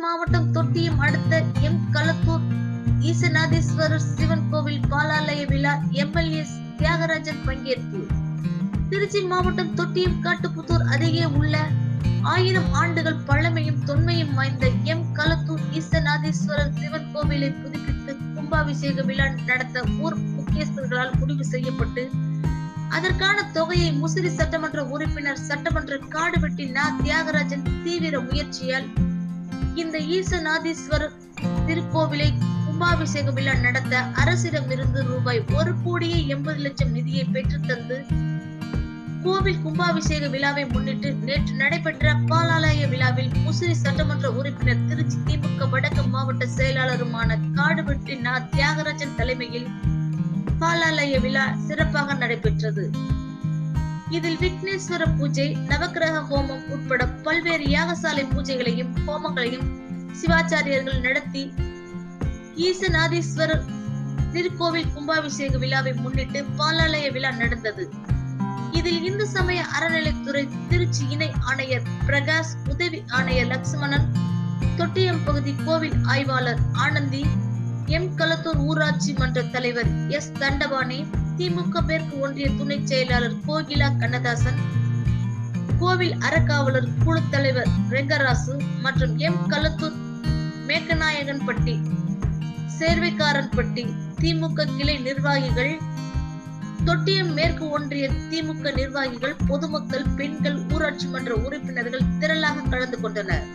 மாவட்டம் தொட்டியம் அடுத்த எம். கலத்தூர் ஈசநாதீஸ்வரர் சிவன் கோவில் பாலாலய விழா எம்எல்ஏ தியாகராஜன் பங்கேற்பு. திருச்சி மாவட்டம் தொட்டியம் காட்டுப்புத்தூர் அருகே உள்ள ஆயிரம் ஆண்டுகள் பழமையும் தொன்மையும் வாய்ந்த எம். கலத்தூர் ஈசநாதீஸ்வரர் சிவன் கோவிலை புதுப்பித்து கும்பாபிஷேக விழா நடத்த ஊர் முக்கியஸ்தர்களால் முடிவு செய்யப்பட்டு அதற்கான தொகையை முசிறி சட்டமன்ற உறுப்பினர் சட்டமன்ற காடுவெட்டி நா. தியாகராஜன் தீவிர முயற்சியால் இந்த ஈசநாதீஸ்வரர் திருக்கோவிலை கும்பாபிஷேக விழா நடத்த அரசிடம் இருந்து ரூபாய் ஒரு கோடியே எண்பது லட்சம் நிதியை பெற்று தந்து கோவில் கும்பாபிஷேக விழாவை முன்னிட்டு நேற்று நடைபெற்ற பாலாலய விழாவில் முசிறி சட்டமன்ற உறுப்பினர் திருச்சி திமுக வடக்கு மாவட்ட செயலாளருமான காடுவெட்டி நா தியாகராஜன் தலைமையில் பாலாலய விழா சிறப்பாக நடைபெற்றது. இதில் விக்னேஸ்வர பூஜை நவக்கிரக ஹோமம் உட்பட பல்வேறு யாகசாலை பூஜைகளையும் ஹோமங்களையும் சிவாச்சாரியர்கள் நடத்தி ஈசநாதீஸ்வரர் திருக்கோவில் கும்பாபிஷேக விழாவை முன்னிட்டு பாலாலய விழா நடந்தது. இதில் இந்து சமய அறநிலைத்துறை திருச்சி இணை ஆணையர் பிரகாஷ் உதவி ஆணையர் லட்சுமணன் தொட்டியம் பகுதி கோவில் ஆய்வாளர் ஆனந்தி எம். களத்தூர் ஊராட்சி மன்ற தலைவர் எஸ். தண்டபாணி திமுக மேற்கு ஒன்றிய துணை செயலாளர் கோகிலா கண்ணதாசன் கோவில் அறக்காவலர் குழு தலைவர் ரெங்கராசு மற்றும் எம். கலத்தூர் மேக்கநாயகன்பட்டி சேர்வைக்காரன்பட்டி திமுக கிளை நிர்வாகிகள் தொட்டியம் மேற்கு ஒன்றிய திமுக நிர்வாகிகள் பொதுமக்கள் பெண்கள் ஊராட்சி மன்ற உறுப்பினர்கள் திரளாக கலந்து கொண்டனர்.